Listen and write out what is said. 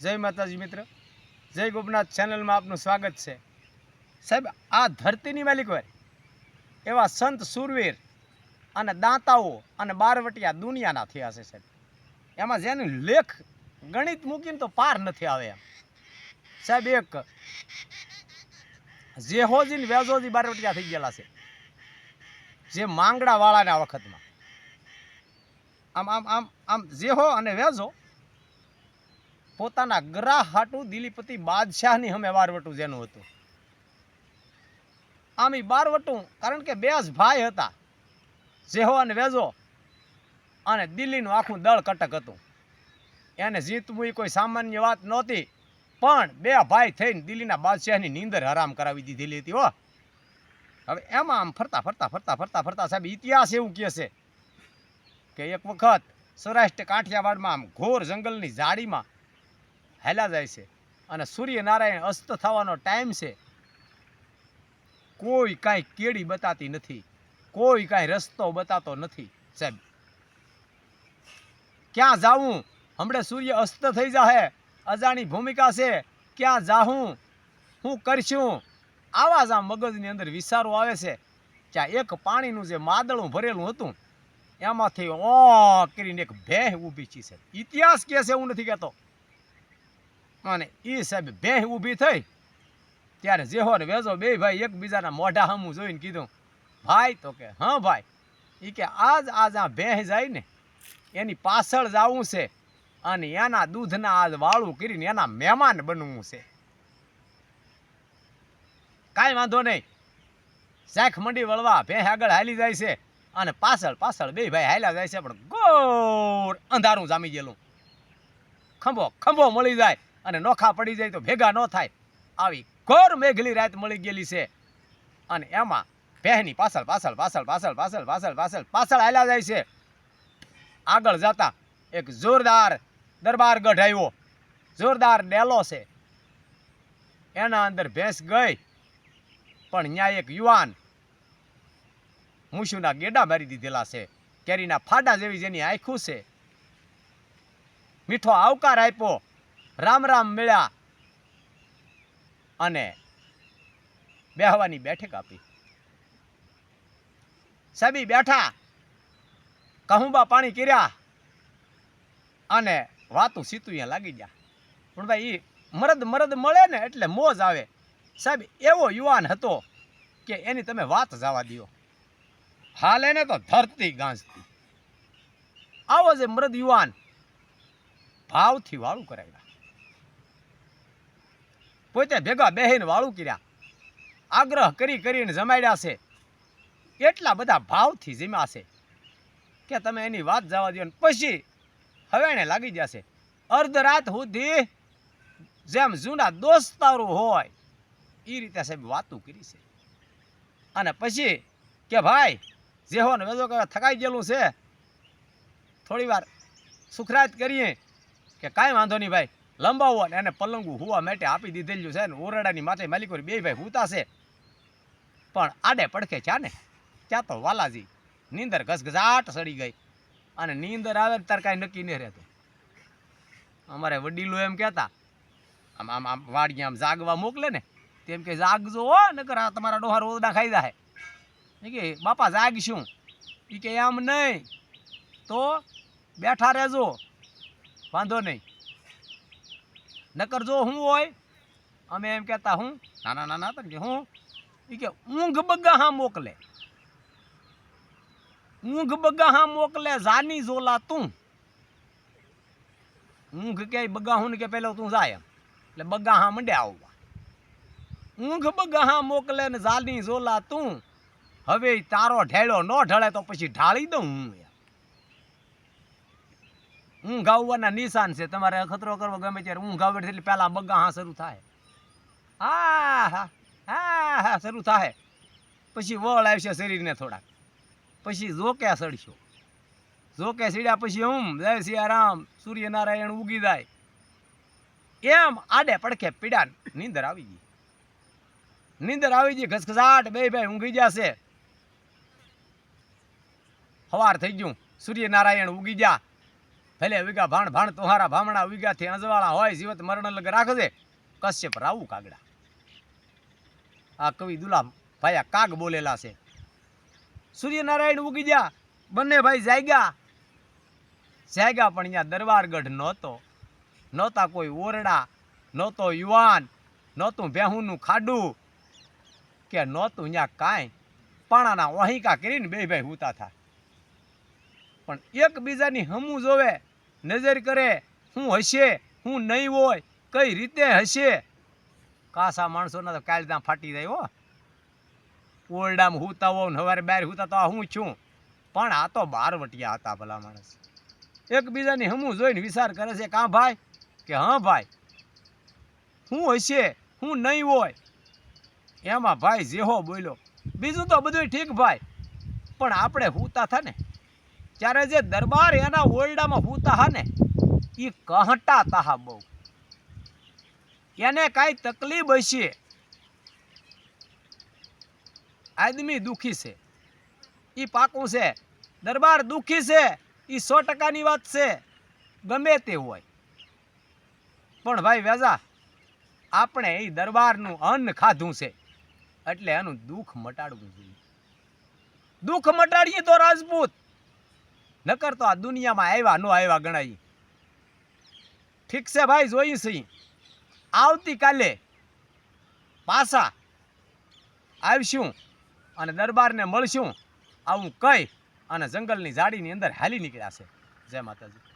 જય માતાજી મિત્ર. જય ગોપનાથ ચેનલમાં આપનું સ્વાગત છે. સાહેબ, આ ધરતીની માલિક હોય એવા સંત સુરવીર અને દાંતાઓ અને બારવટિયા દુનિયાના થયા છે સાહેબ. એમાં જેનું લેખ ગણિત મૂકીને તો પાર નથી આવે એમ. સાહેબ, એક જેહોજી ને વેજોજી બારવટિયા થઈ ગયેલા છે. જે માંગડાવાળાના વખતમાં. આમ આમ આમ આમ જેહો અને વેજો પોતાના ગ્રાહ હાટું દિલીપતિ બાદશાહની અમે બારવટું જેનું હતું. આમ એ બારવટું, કારણ કે બે જ ભાઈ હતા, જેહો અને વેજો, અને દિલ્હીનું આખું દળ કટક હતું. એને જીતવું એ કોઈ સામાન્ય વાત નહોતી, પણ બે ભાઈ થઈને દિલ્હીના બાદશાહની નીંદર હરામ કરાવી દીધેલી હતી હો. હવે એમાં આમ ફરતા ફરતા ફરતા ફરતા ફરતા સાહેબ ઇતિહાસ એવું કહે છે કે એક વખત સૌરાષ્ટ્ર કાઠિયાવાડમાં આમ ઘોર જંગલની ઝાડીમાં હેલા જાય છે. અને સૂર્યનારાયણ અસ્ત થવાનો ટાઈમ છે. કોઈ કાંઈ કેડી બતાતી નથી. કોઈ કાંઈ રસ્તો બતાતો નથી, સાહેબ. ક્યાં જાવું હમણાં સૂર્ય અસ્ત થઈ જાહે. અજાણી ભૂમિકા છે. ક્યાં જાહું? હું કરશું? આવા જ આ મગજની અંદર વિચારો આવે છે. ત્યાં એક પાણીનું જે માદળું ભરેલું હતું, એમાંથી ઓ કરીને એક ભેહ ઊભી છે ઇતિહાસ કે છે, એવું નથી કહેતો. અને એ સાહેબ ભેહ ઊભી થઈ. ત્યારે જેહો ને વેજો બે ભાઈ એકબીજાના મોઢા હમું જોઈને કીધું, ભાઈ, તો કે, હા, ભાઈ. એ કે, આજ આજ આ ભેહ જાય ને, એની પાછળ જાવું છે અને એના દૂધના આજ વાળું કરીને એના મહેમાન બનવું છે. કાંઈ વાંધો નહીં. શાખ મંડી વળવા ભેહ આગળ હાલી જાય છે અને પાછળ પાછળ બે ભાઈ હાલ્યા જાય છે, પણ ગોળ અંધારું જામી ગયેલું. ખંભો ખંભો મળી જાય. અને નોખા પડી જાય તો ભેગા ન થાય. આવી ઘોર મેઘલી રાત મળી ગયેલી છે. અને એમાં પહેની પાછળ પાછળ પાછળ પાછળ પાછળ પાછળ પાછળ પાછળ હાલ્યા જાય છે. આગળ જતા એક જોરદાર દરબાર ગઢ આવ્યો. જોરદાર ડેલો છે. એના અંદર ભેંસ ગઈ. પણ ત્યાં એક યુવાન મૂછુના ગેડા મારી દીધેલા છે. કેરીના ફાડા જેવી જેની આંખું છે. મીઠો આવકાર આપ્યો. રામ રામ મળ્યા. અને બેહવાની બેઠક આપી. સાબી બેઠા. કહુંબા પાણી કર્યા. અને વાતું સીતું અહીંયા લાગી ગયા. પણ ભાઈ એ મરદ મરદ મળે ને એટલે મોજ આવે. સાહેબ, એવો યુવાન હતો કે એની તમે વાત જવા દો હાલ એને તો ધરતી ગાંજતી. આવો જે મૃદ યુવાન ભાવથી વાળું કરાવ્યા. પોતે ભેગા બેહીને વાળું કર્યા. આગ્રહ કરી કરીને જમાડ્યા છે. એટલા બધા ભાવથી જીમ્યા છે કે તમે એની વાત જવા દો પછી હવે એને લાગી જશે અર્ધ રાત સુધી જેમ જૂના દોસ્તારો હોય એ રીતે સાહેબ વાતું કરી છે. અને પછી કે ભાઈ જેહો ને વેજો કે થકાઈ ગયેલું છે. થોડી વાર સુખરાત કરીએ કે કાંઈ વાંધો નહીં ભાઈ. લંબાવો ને એને પલંગું હોવા માટે આપી દીધેલું છે ને ઓરડાની માથે માલિકોરી બે ભાઈ છે. પણ આડે પડખે ચા ને, ત્યાં તો વાલાજી નીંદર ઘસઘસાટ સડી ગઈ અને નીંદર આવે તાર કાંઈ નક્કી નહીં રહેતું. અમારે વડીલો એમ કહેતા, આમ આમ આમ વાડીએ આમ જાગવા મોકલે ને, તેમ કે જાગજો હો, નકર આ તમારા ડોહા રોદડા ખાઈ જાય એ કે, બાપા, જાગશું. એ કે આમ નહીં, તો બેઠા રહેજો, વાંધો નહીં. નકર જો હું હોય, અમે એમ કહેતા હું, નાના નાના હતા હું. એ કે, ઊંઘ બગાહા મોકલે. ઊંઘ બગાહા મોકલે, જાની જોલા તું. ઊંઘ કે બગાહું ને કે પેલો તું જાય એમ. એટલે બગાહા મંડે આવવા. ઊંઘ બગા હા મોકલે ને જાની જોલા તું. હવે તારો ઢેળો ન ઢળે તો પછી ઢાળી દઉં હું ઊંઘ આવવાના નિશાન છે. તમારે અખતરો કરવો ગમે ત્યારે ઊંઘ આવે એટલે પહેલા બગાહા શરૂ થાય. હા હા હા હા શરૂ થાય. પછી વળ આવશે શરીરને થોડાક. પછી જોકે સડશો. જોકે સીડ્યા પછી હું જય સિયારામ સૂર્યનારાયણ ઉગી જાય. એમ આડે પડખે પીડા નીંદર આવી ગઈ. નીંદર આવી ગઈ, ઘસઘસાટ, બે ભાઈ ઊંઘી જશે સવાર થઈ ગયું. સૂર્યનારાયણ ઉગી જા ભલે વિગા ભાણ ભાણ તોહારા ભામણા વિગાથી અજવાળા હોય, જીવત મરણ લગ રાખજે. કશ્યપ રાવું કાગડા. આ કવિ દુલામ ભાઈ કાગ બોલેલા છે. સૂર્યનારાયણ ઉગી ગયા, બંને ભાઈ જાગ્યા. જાગ્યા પણ અહીંયા દરબારગઢ નહોતો. નહોતા કોઈ ઓરડા, નહોતો યુવાન, નહોતું બેહુંનું ખાડું. કે નહોતું અહીંયા કાંઈ. પાણાના વાહિકા કરીને બે ભાઈ હુતા થા. પણ એકબીજાની હમું જોવે નજર કરે, હું હશે, હું નહીં હોય, કઈ રીતે હશે? કાસા માણસોના તો કાલ ત્યાં ફાટી જાય હો. ઓરડામાં હુતા હોવ ને હવારે બહાર હુતા તો આ હું છું. પણ આ તો બારવટિયા હતા ભલા માણસ. એકબીજાની હમું જોઈને વિચાર કરે છે કાં ભાઈ, કે હા ભાઈ, હું હશે, હું નહીં હોય. એમાં ભાઈ જેહો બોલ્યો, બીજું તો બધું ઠીક ભાઈ, પણ આપણે હુતા થા ને. ત્યારે જે દરબાર એના ઓરડામાં હુતા હા ને એ કહટા તાહા બહુ. એને કાંઈ તકલીફ હશે? આદમી દુઃખી છે. એ પાકું છે. દરબાર દુઃખી છે. એ સો ટકાની વાત છે. ગમે તે હોય. પણ ભાઈ વેજા, આપણે એ દરબારનું અન્ન ખાધું છે. એટલે એનું દુઃખ મટાડવું જોઈએ. દુઃખ મટાડીએ તો રાજપૂત. નકર તો આ દુનિયામાં આવ્યા ન આવ્યા ગણાય. ઠીક છે ભાઈ, જોઈ સહી આવતીકાલે પાછા આવશું અને દરબારને મળશું. આવું કહી અને જંગલની ઝાડીની અંદર હાલી નીકળ્યા છે. જય માતાજી.